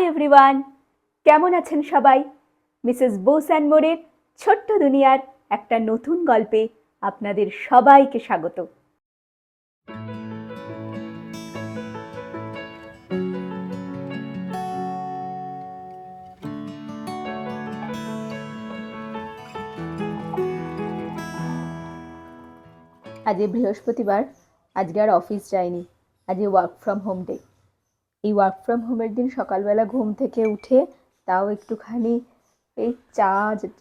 Hi everyone কেমন আছেন সবাই? মিসেস বোস অ্যান্ড মোরের ছোট্ট দুনিয়ার একটা নতুন গল্পে আপনাদের সবাইকে স্বাগত। আজকে বৃহস্পতিবার, আজকে আর অফিস যাইনি আজকে ওয়ার্ক ফ্রম হোম ডে এই ওয়ার্ক ফ্রম হোমের দিন সকালবেলা ঘুম থেকে উঠে তাও একটুখানি এই চা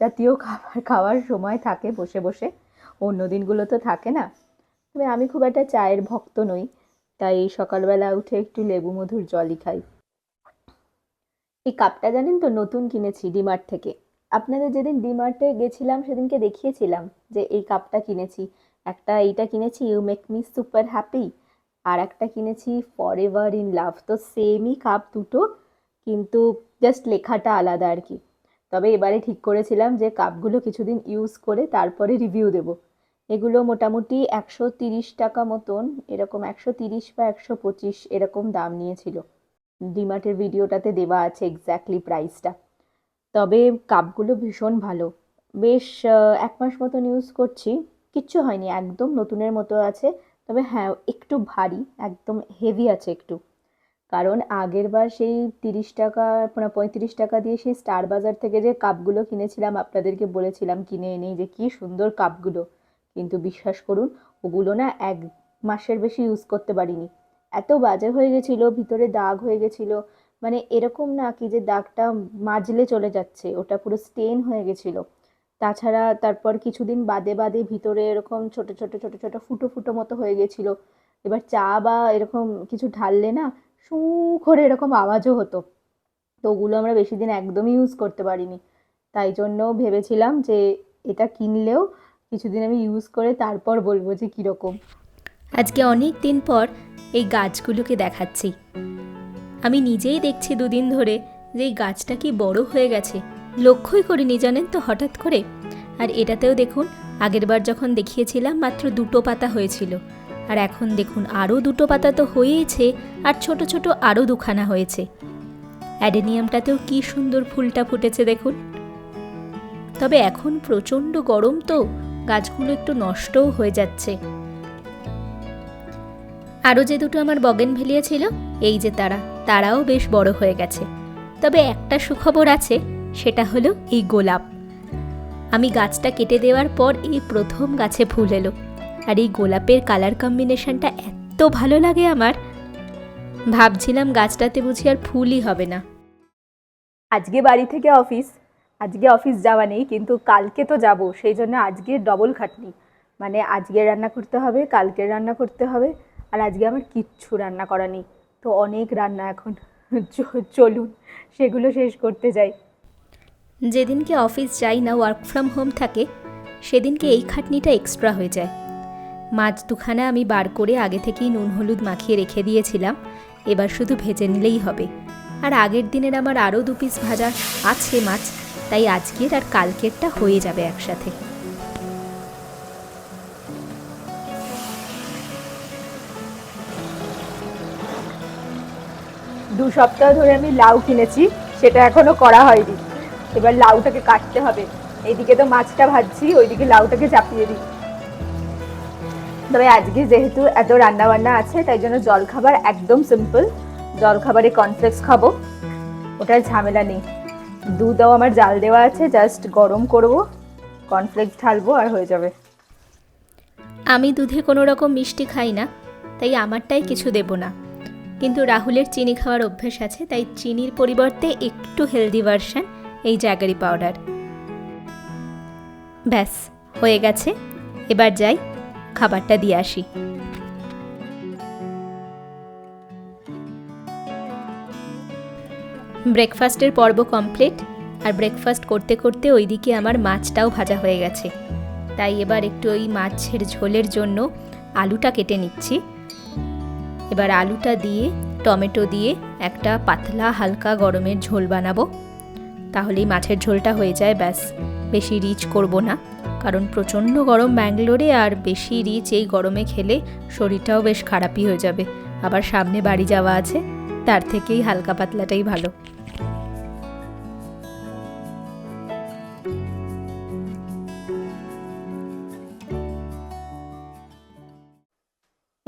জাতীয় খাবার খাওয়ার সময় থাকে বসে বসে। অন্য দিনগুলো তো থাকে না। তবে আমি খুব একটা চায়ের ভক্ত নই, তাই সকালবেলা উঠে একটু লেবু মধুর জলই খাই। এই কাপটা জানেন তো, নতুন কিনেছি ডিমার্ট থেকে। আপনাদের যেদিন ডিমার্টে গেছিলাম, সেদিনকে দেখিয়েছিলাম যে এই কাপটা কিনেছি। একটা এইটা কিনেছি you make me super happy আর একটা কিনেছি ফর এভার ইন লাভ তো সেমই কাপ দুটো, কিন্তু জাস্ট লেখাটা আলাদা আর কি। তবে এবারে ঠিক করেছিলাম যে কাপগুলো কিছুদিন ইউজ করে তারপরে রিভিউ দেব। এগুলো মোটামুটি একশো তিরিশ টাকা মতন, এরকম একশো তিরিশ বা একশো পঁচিশ এরকম দাম নিয়েছিল। ডিমার্টের ভিডিওটাতে দেওয়া আছে এক্স্যাক্টলি প্রাইসটা তবে কাপগুলো ভীষণ ভালো। বেশ এক মাস মতন ইউজ করছি, কিচ্ছু হয়নি, একদম নতুনের মতো আছে। তবে হ্যাঁ একটু ভারী, একদম হেভি আছে একটু। কারণ আগের বার সেই তিরিশ টাকা মানে পঁয়ত্রিশ টাকা দিয়ে সেই স্টার বাজার থেকে যে কাপগুলো কিনেছিলাম, আপনাদেরকে বলেছিলাম কিনে এনেই যে কি সুন্দর কাপগুলো। কিন্তু বিশ্বাস করুন, ওগুলো না এক মাসের বেশি ইউজ করতে পারিনি। এত বাজে হয়ে গেছিল, ভিতরে দাগ হয়ে গেছিল। মানে এরকম না কি যে দাগটা মাজলে চলে যাচ্ছে, ওটা পুরো স্টেন হয়ে গেছিল। তাছাড়া তারপর কিছুদিন বাদে বাদে ভিতরে এরকম ছোট ছোট ছোট ছোট ফুটো ফুটো মতো হয়ে গেছিল। এবার চা বা এরকম কিছু ঢাললে না শু করে এরকম আওয়াজও হতো। তো ওগুলো আমরা বেশি দিন একদমই ইউজ করতে পারিনি। তাই জন্য ভেবেছিলাম যে এটা কিনলেও কিছুদিন আমি ইউজ করে তারপর বলব যে কীরকম। আজকে অনেক দিন পর এই গাছগুলোকে দেখাচ্ছি। আমি নিজেই দেখছি দুদিন ধরে যে এই গাছটা কি বড় হয়ে গেছে। লক্ষ্যই করিনি জানেন তো হঠাৎ করে। আর এটাতেও দেখুন আগেরবার যখন দেখিয়েছিলাম মাত্র দুটো পাতা হয়েছিল। আর এখন দেখুন, আরও দুটো পাতা তো হয়েইছে, আর ছোট ছোট আরও দুখানা হয়েছে। অ্যাডেনিয়ামটাতেও কি সুন্দর ফুলটা ফুটেছে দেখুন। তবে এখন প্রচণ্ড গরম তো, গাছগুলো একটু নষ্টও হয়ে যাচ্ছে। আরও যে দুটো আমার বগেন ভেলিয়া ছিল এই যে তারা, তারাও বেশ বড় হয়ে গেছে। তবে একটা সুখবর আছে সেটা হলো এই গোলাপ। আমি গাছটা কেটে দেওয়ার পর এই প্রথম গাছে ফুল এলো। আর এই গোলাপের কালার কম্বিনেশনটা এত ভালো লাগে আমার। ভাবছিলাম গাছটাতে বুঝি আর ফুলই হবে না। আজকে বাড়ি থেকে অফিস আজকে অফিস যাওয়া নেই, কিন্তু কালকে তো যাব, সেই জন্য আজকে ডবল খাটনি। মানে আজকে রান্না করতে হবে, কালকে রান্না করতে হবে, আর আজকে আমার কিচ্ছু রান্না করা নেই। তো অনেক রান্না এখন। চলুন, সেগুলো শেষ করতে যাই। যেদিনকে অফিস যাই না ওয়ার্ক ফ্রম হোম থাকে, সেদিনকে এই খাটনিটা এক্সট্রা হয়ে যায়। মাছ দুখানা আমি বার করে আগে থেকেই নুন হলুদ মাখিয়ে রেখে দিয়েছিলাম, এবার শুধু ভেজে নিলেই হবে। আর আগের দিনের আমার আরও দু পিস ভাজা আছে মাছ, তাই আজকের আর কালকেরটা হয়ে যাবে একসাথে। দু সপ্তাহ ধরে আমি লাউ কিনেছি, সেটা এখনও করা হয়নি। এবার লাউটাকে কাটতে হবে। এইদিকে তো মাছটা ভাজছি, ওইদিকে লাউটাকে চাপিয়ে দিই। তবে আজকে যেহেতু এত রান্না বান্না আছে, তাই জন্য জলখাবার একদম সিম্পল জলখাবারে কর্নফ্লেক্স খাব, ওটার ঝামেলা নেই। দুধও আমার জাল দেওয়া আছে জাস্ট গরম করব কর্নফ্লেক্স ঢালবো আর হয়ে যাবে। আমি দুধে কোনো রকম মিষ্টি খাই না, তাই আমারটাই কিছু দেব না। কিন্তু রাহুলের চিনি খাওয়ার অভ্যেস আছে, তাই চিনির পরিবর্তে একটু হেলদি ভার্সন এই জ্যাগারি পাউডার। ব্যাস, হয়ে গেছে। এবার যাই, খাবারটা দিয়ে আসি। ব্রেকফাস্টের পর্ব কমপ্লিট, আর ব্রেকফাস্ট করতে করতে ওইদিকে আমার মাছটাও ভাজা হয়ে গেছে। তাই এবার একটু ওই মাছের ঝোলের জন্য আলুটা কেটে নিচ্ছি। এবার আলুটা দিয়ে, টমেটো দিয়ে একটা পাতলা হালকা গরমের ঝোল বানাবো। তাহলেই মাছের ঝোলটা হয়ে যায়, ব্যাস। বেশি রিচ করব না, কারণ প্রচণ্ড গরম ব্যাঙ্গালোরে আর বেশি রিচ এই গরমে খেলে শরীরটাও বেশ খারাপই হয়ে যাবে। আবার সামনে বাড়ি যাওয়া আছে, তার থেকেই হালকা পাতলাটাই ভালো।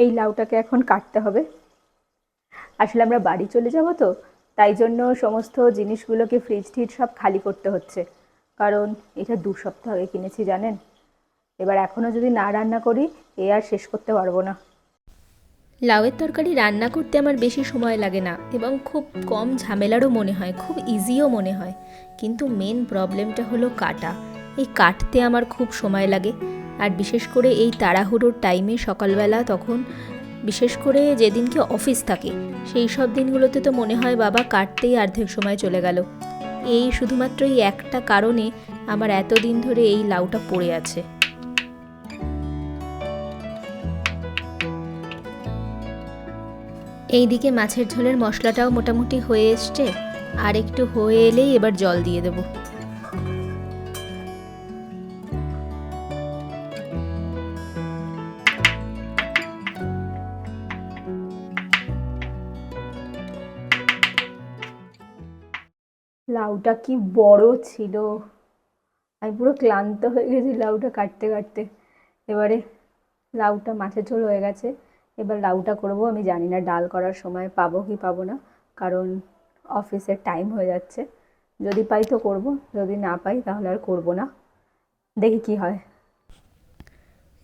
এই লাউটাকে এখন কাটতে হবে। আসলে আমরা বাড়ি চলে যাব তো তাই জন্য সমস্ত জিনিসগুলোকে ফ্রিজ টিজ সব খালি করতে হচ্ছে। কারণ এটা দু সপ্তাহ আগে কিনেছি, জানেন? এবার এখনও যদি না রান্না করি, এ আর শেষ করতে পারব না। লাউয়ের তরকারি রান্না করতে আমার বেশি সময় লাগে না এবং খুব কম ঝামেলারও মনে হয়, খুব ইজিও মনে হয়। কিন্তু মেন প্রবলেমটা হলো কাটা। এই কাটতে আমার খুব সময় লাগে। আর বিশেষ করে এই তাড়াহুড়োর টাইমে সকালবেলা তখন বিশেষ করে যেদিনকে অফিস থাকে, সেই সব দিনগুলোতে তো মনে হয় বাবা কাটতেই অর্ধেক সময় চলে গেল। এই শুধুমাত্র এই একটা কারণে আমার এতদিন ধরে এই লাউটা পড়ে আছে। এইদিকে মাছের ঝোলের মশলাটাও মোটামুটি হয়ে এসছে আর একটু হয়ে এলেই এবার জল দিয়ে দেবো। লাউটা কি বড় ছিল? আমি পুরো ক্লান্ত হয়ে গেছি লাউটা কাটতে কাটতে। এবারে লাউটা মাছের ঝোল হয়ে গেছে। এবার লাউটা করব। আমি জানি না ডাল করার সময় পাবো কি পাবো না, কারণ অফিসের টাইম হয়ে যাচ্ছে। যদি পাই তো করব, যদি না পাই তাহলে আর করব না। দেখি কি হয়।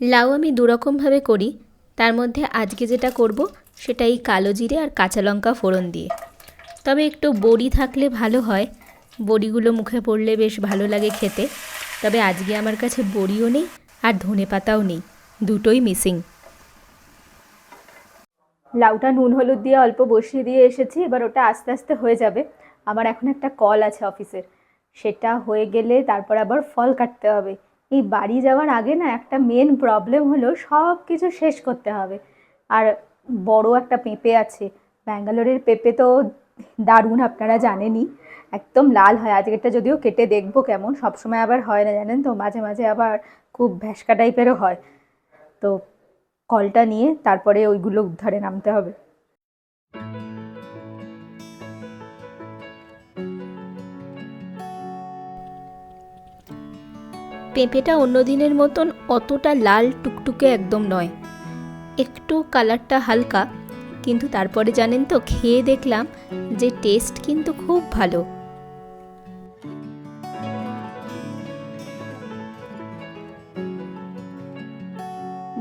লাউ আমি দুরকমভাবে করি। তার মধ্যে আজকে যেটা করব, সেটা এই কালো জিরে আর কাঁচা লঙ্কা ফোড়ন দিয়ে। তবে একটু বড়ি থাকলে ভালো হয়। বড়িগুলো মুখে পড়লে বেশ ভালো লাগে খেতে। তবে আজকে আমার কাছে বড়িও নেই আর ধনে পাতাও নেই। দুটোই মিসিং। লাউটা নুন হলুদ দিয়ে অল্প বসিয়ে দিয়ে এসেছি, এবার ওটা আস্তে আস্তে হয়ে যাবে। আমার এখন একটা কল আছে অফিসের। সেটা হয়ে গেলে তারপর আবার ফল কাটতে হবে। এই বাড়ি যাওয়ার আগে না একটা মেন প্রবলেম হলো সব কিছু শেষ করতে হবে। আর বড় একটা পেঁপে আছে। ব্যাঙ্গালোরের পেঁপে তো দারুণ আপনারা জানেনই, একদম লাল হয়। আজকেরটা যদিও কেটে দেখব কেমন, সবসময় আবার হয় না, জানেন তো? মাঝে মাঝে আবার খুব ভ্যাসকা টাইপেরও হয়। তো কলটা নিয়ে তারপরে ওইগুলো উদ্ধারে নামতে হবে। পেঁপেটা অন্য দিনের মতন অতটা লাল, টুকটুকে একদম নয়। একটু কালারটা হালকা কিন্তু তারপরে জানেন তো খেয়ে দেখলাম যে টেস্ট কিন্তু খুব ভালো।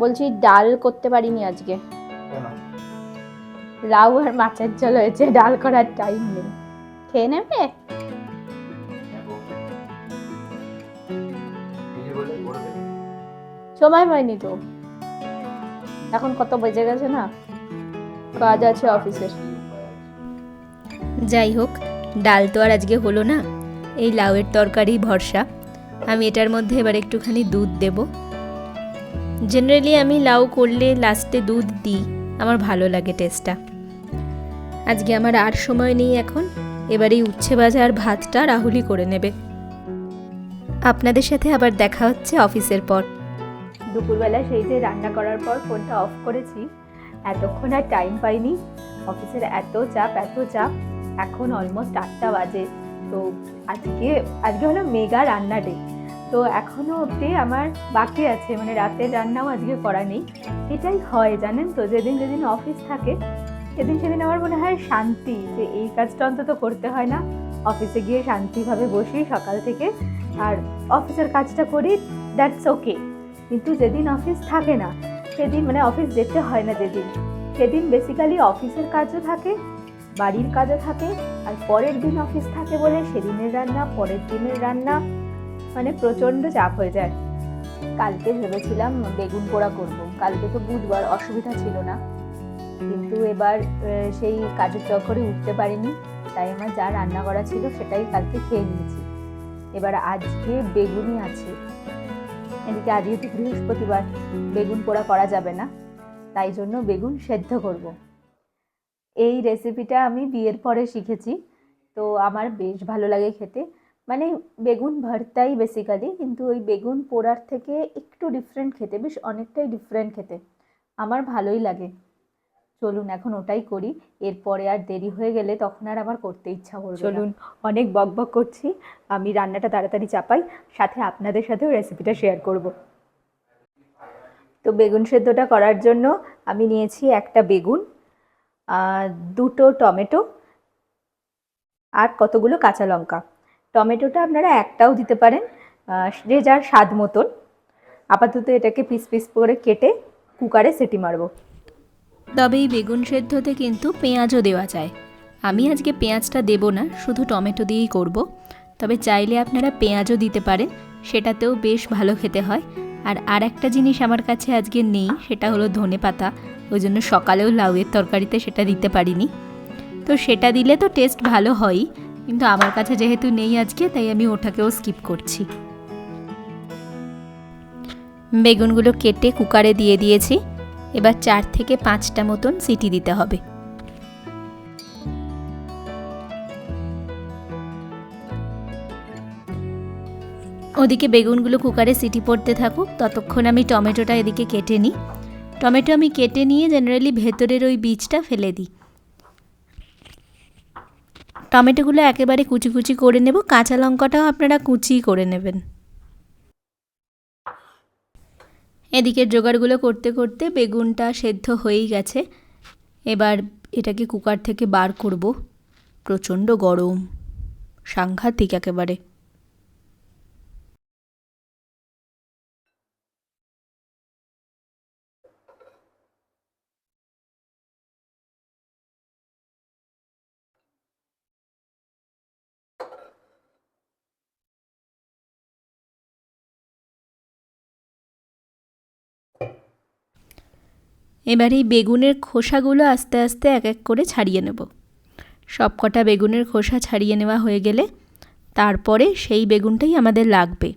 বলছি ডাল করতে পারিনি আজকে। লাউ আর মাছের ঝোল হয়েছে ডাল করার টাইম নেই। খেয়ে নেবে? সময় হয়নি তো। এখন কত বেজে গেছে না? কাজ আছে অফিসের। যাই হোক ডাল তো আর আজকে হলো না। এই লাউয়ের তরকারি ভরসা। আমি এটার মধ্যে এবার একটুখানি দুধ দেব। জেনারেলি আমি লাউ করলে লাস্টে দুধ দিই। আমার ভালো লাগে টেস্টটা আজকে আমার আর সময় নেই এখন। এবার এই উচ্ছে ভাজা আর ভাতটা রাহুলই করে নেবে। আপনাদের সাথে আবার দেখা হচ্ছে অফিসের পর। দুপুরবেলা সেই যে রান্না করার পর ফোনটা অফ করেছি এতক্ষণ আর টাইম পাইনি। অফিসের এত চাপ এত চাপ, এখন অলমোস্ট আটটা বাজে। তো আজকে আজকে হলো মেগা রান্না ডে তো এখনও অবধি আমার বাকি আছে মানে রাতের রান্নাও আজকে করা নেই। এটাই হয়, জানেন তো? যেদিন যেদিন অফিস থাকে, সেদিন সেদিন আমার মনে হয় শান্তি, যে এই কাজটা অন্তত করতে হয় না। অফিসে গিয়ে শান্তিভাবে বসি সকাল থেকে, আর অফিসের কাজটা করি দ্যাটস ওকে কিন্তু যেদিন অফিস থাকে না সেদিন মানে অফিস যেতে হয় না যেদিন। সেদিন বেসিক্যালি অফিসের কাজও থাকে, বাড়ির কাজও থাকে, আর পরের দিন অফিস থাকে বলে সেদিনের রান্না, পরের দিনের রান্না মানে প্রচণ্ড চাপ হয়ে যায়। কালকে ভেবেছিলাম বেগুন পোড়া করব, কালকে তো বুধবার, অসুবিধা ছিল না। কিন্তু এবার সেই কাজের চক্করে উঠতে পারিনি, তাই আমার যা রান্না করা ছিল সেটাই কালকে খেয়ে নিয়েছি। এবার আজকে বেগুনই আছে। এদিকে আজকে তো বৃহস্পতিবার বেগুন পোড়া করা যাবে না, তাই জন্য বেগুন সেদ্ধ করব। এই রেসিপিটা আমি বিয়ের পরে শিখেছি, তো আমার বেশ ভালো লাগে খেতে। মানে বেগুন ভর্তাই বেসিক্যালি কিন্তু ওই বেগুন পোড়ার থেকে একটু ডিফারেন্ট খেতে, বেশ অনেকটাই ডিফারেন্ট খেতে। আমার ভালোই লাগে। চলুন এখন ওটাই করি। এরপরে আর দেরি হয়ে গেলে তখন আর আমার করতে ইচ্ছা করবে চলুন, অনেক বক বক করছি। আমি রান্নাটা তাড়াতাড়ি চাপাই, সাথে আপনাদের সাথেও রেসিপিটা শেয়ার করব। তো বেগুন সেদ্ধটা করার জন্য আমি নিয়েছি একটা বেগুন দুটো টমেটো আর কতগুলো কাঁচা লঙ্কা। টমেটোটা আপনারা একটাও দিতে পারেন যে যার স্বাদ মতন। আপাতত এটাকে পিস পিস করে কেটে কুকারে সিটি মারবো। তবে এই বেগুন সেদ্ধতে কিন্তু পেঁয়াজও দেওয়া যায়। আমি আজকে পেঁয়াজটা দেব না, শুধু টমেটো দিয়েই করব। তবে চাইলে আপনারা পেঁয়াজও দিতে পারেন, সেটাতেও বেশ ভালো খেতে হয়। আর আর একটা জিনিস আমার কাছে আজকে নেই, সেটা হলো ধনে পাতা। ওই জন্য সকালেও লাউয়ের তরকারিতে সেটা দিতে পারিনি। তো সেটা দিলে তো টেস্ট ভালো হয়ই, কিন্তু আমার কাছে যেহেতু নেই আজকে, তাই আমি ওটাকেও স্কিপ করছি। বেগুনগুলো কেটে কুকারে দিয়ে দিয়েছি। এবার চার থেকে পাঁচটা মতন সিটি দিতে হবে। ওদিকে বেগুনগুলো কুকারে সিটি পড়তে থাকুক, ততক্ষণ আমি টমেটোটা এদিকে কেটে নিই। টমেটো আমি কেটে নিয়ে জেনারেলি ভেতরের ওই বীজটা ফেলে দিই। টমেটোগুলো একেবারে কুচি কুচি করে নেব, কাঁচা লঙ্কাটাও আপনারা কুচি করে নেবেন। এদিকে জোগাড়গুলো করতে করতে বেগুনটা সেদ্ধ হয়েই গেছে। এবার এটাকে কুকার থেকে বার করব। প্রচণ্ড গরম। সাংঘাতিক একেবারে। এবার এই বেগুনের খোসাগুলো আস্তে আস্তে এক এক করে ছাড়িয়ে নেব। সব কটা বেগুনের খোসা ছাড়িয়ে নেওয়া হয়ে গেলে তারপরে সেই বেগুনটাই আমাদের লাগবে।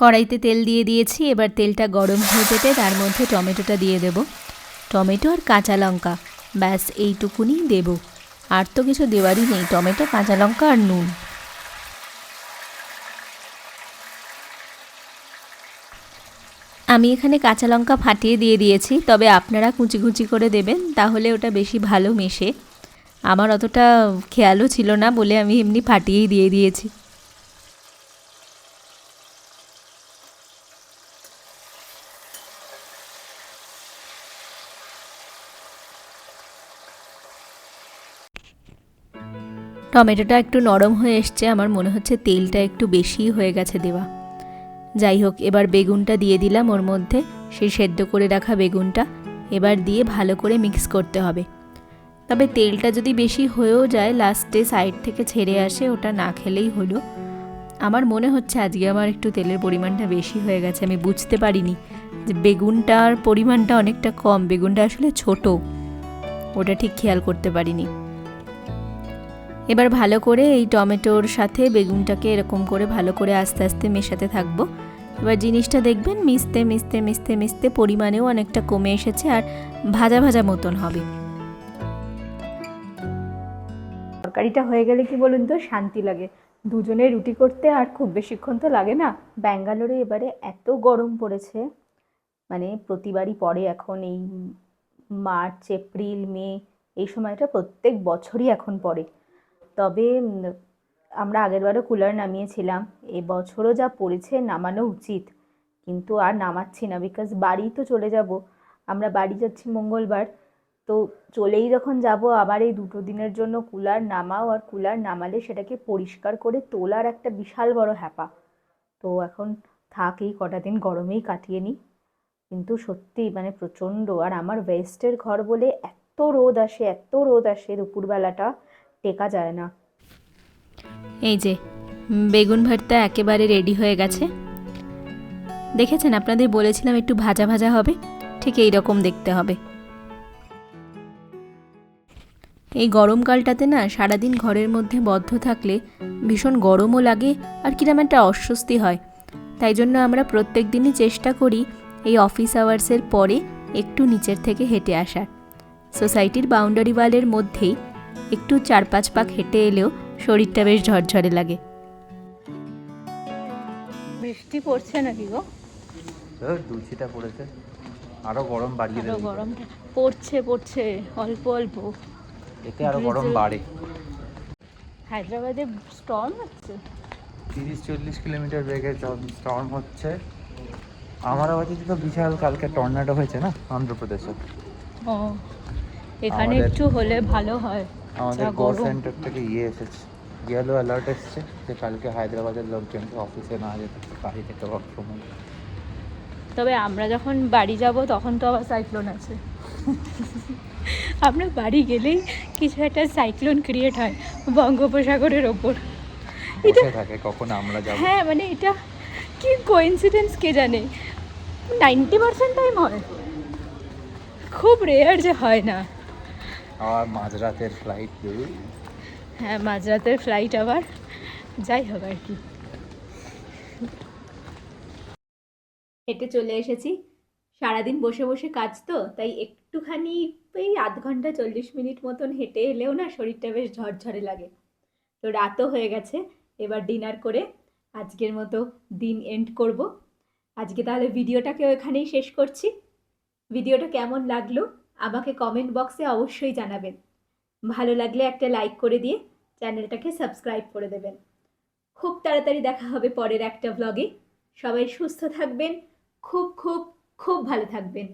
কড়াইতে তেল দিয়ে দিয়েছি, এবার তেলটা গরম হয়ে যেতে তার মধ্যে টমেটোটা দিয়ে দেব। টমেটো আর কাঁচা লঙ্কা, ব্যাস এইটুকুনি দেব। আর তো কিছু দেওয়ারই নেই, টমেটো, কাঁচা লঙ্কা আর নুন। আমি এখানে কাঁচা লঙ্কা ফাটিয়ে দিয়ে দিয়েছি, তবে আপনারা কুচি কুচি করে দেবেন, তাহলে ওটা বেশি ভালো মেশে। আমার অতটা খেয়ালও ছিল না বলে আমি এমনি ফাটিয়েই দিয়ে দিয়েছি। টমেটোটা একটু নরম হয়ে এসছে, আমার মনে হচ্ছে তেলটা একটু বেশিই হয়ে গেছে দেওয়া। যাই হোক, এবার বেগুনটা দিয়ে দিলাম ওর মধ্যে সেই সেদ্ধ করে রাখা বেগুনটা, এবার দিয়ে ভালো করে মিক্স করতে হবে। তবে তেলটা যদি বেশি হয়েও যায়, লাস্টে সাইড থেকে ছেড়ে আসে, ওটা না খেলেই হলো। আমার মনে হচ্ছে আজকে আমার একটু তেলের পরিমাণটা বেশি হয়ে গেছে, আমি বুঝতে পারিনি যে বেগুনটার পরিমাণটা অনেকটা কম, বেগুনটা আসলে ছোট, ওটা ঠিক খেয়াল করতে পারিনি। এবার ভালো করে এই টমেটোর সাথে বেগুনটাকে এরকম করে ভালো করে আস্তে আস্তে মেশাতে থাকব। এবার জিনিসটা দেখবেন মিশতে মিশতে মিশতে মিশতে পরিমাণেও অনেকটা কমে এসেছে আর ভাজা ভাজা মতন হবে। তরকারিটা হয়ে গেলে কি বলুন তো, শান্তি লাগে। দুজনে রুটি করতে আর খুব বেশিক্ষণ তো লাগে না। ব্যাঙ্গালোরে এবারে এত গরম পড়েছে মানে প্রতিবারই পড়ে এখন এই মার্চ, এপ্রিল, মে, এই সময়টা প্রত্যেক বছরই এখন পড়ে। তবে আমরা আগেরবারও কুলার নামিয়েছিলাম। এবছরও যা পড়েছে নামানো উচিত। কিন্তু আর নামাচ্ছি না বিকজ বাড়ি তো চলে যাব। আমরা বাড়ি যাচ্ছি মঙ্গলবার। তো চলেই যখন যাব, আবার এই দুটো দিনের জন্য কুলার নামাও আর কুলার নামালে সেটাকে পরিষ্কার করে তোলার একটা বিশাল বড় হ্যাপা। তো এখন থাক, এই কটা দিন গরমেই কাটিয়ে নিই। কিন্তু সত্যি মানে প্রচণ্ড। আর আমার ওয়েস্টের ঘর বলে এত রোদ আসে, এত রোদ আসে দুপুরবেলাটা। টেকা যায় না। এই যে, বেগুন ভর্তা একেবারে রেডি হয়ে গেছে। দেখেছেন, আপনাদের বলেছিলাম একটু ভাজা ভাজা হবে, ঠিক এই রকম দেখতে হবে। এই গরমকালটাতে না, সারাদিন ঘরের মধ্যে বদ্ধ থাকলে ভীষণ গরমও লাগে আর কিরম একটা অস্বস্তি হয়। তাই জন্য আমরা প্রত্যেক দিনই চেষ্টা করি এই অফিস আওয়ার্সের পরে একটু নিচের থেকে হেঁটে আসার। সোসাইটির বাউন্ডারি ওয়ালের মধ্যেই একটু চার পাঁচ পাক হেঁটে এলেও শরীরটা বেশ ঝরঝরে লাগে। বৃষ্টি পড়ছে নাকি গো? দুলছিটা পড়েছে। আরও গরম বাড়িয়ে আরও দেবে। গরমটা পড়ছে পড়ছে অল্প অল্প। এতে আরও গরম বাড়ে। হায়দ্রাবাদে স্টর্ম হচ্ছে। তিরিশ চল্লিশ কিলোমিটার বেগে স্টর্ম হচ্ছে। আমারাবাদিতে তো বিশাল কালকে টর্নেডো হয়েছে না অন্ধ্রপ্রদেশে। ও এখানে একটু হলে ভালো হয়। আমাদের গো সেন্টার থেকে ইয়ে এসেছে। ইয়েলো অ্যালার্ট এসছে যে কালকে হায়দ্রাবাদের লোকজনকে অফিসে না যেতে বাড়ি থেকে ওয়ার্ক ফ্রম তবে আমরা যখন বাড়ি যাব তখন তো আবার সাইক্লোন আছে। আমরা বাড়ি গেলেই কিছু একটা সাইক্লোন ক্রিয়েট হয় বঙ্গোপসাগরের ওপর। বসে থাকে কখন আমরা যাব? হ্যাঁ মানে এটা কি কোইন্সিডেন্স কে জানে? নাইনটি পার্সেন্ট টাইম হয়। খুব রেয়ার যে হয় না। আর মাঝরাতের ফ্লাইট হ্যাঁ মাঝরাতের ফ্লাইট আবার। যাই হোক আর কি। হেঁটে চলে এসেছি। সারাদিন বসে বসে কাজ তো, তাই একটুখানি এই আধ ঘণ্টা চল্লিশ মিনিট মতন হেঁটে এলেও না শরীরটা বেশ ঝরঝরে লাগে। তো রাতও হয়ে গেছে, এবার ডিনার করে আজকের মতো দিন এন্ড করব। আজকে তাহলে ভিডিওটাকেও এখানেই শেষ করছি। ভিডিওটা কেমন লাগল? আমাকে কমেন্ট বক্সে অবশ্যই জানাবেন। ভালো লাগলে একটা লাইক করে দিয়ে চ্যানেলটাকে সাবস্ক্রাইব করে দেবেন। খুব তাড়াতাড়ি দেখা হবে পরের একটা ব্লগে সবাই সুস্থ থাকবেন, খুব খুব খুব ভালো থাকবেন।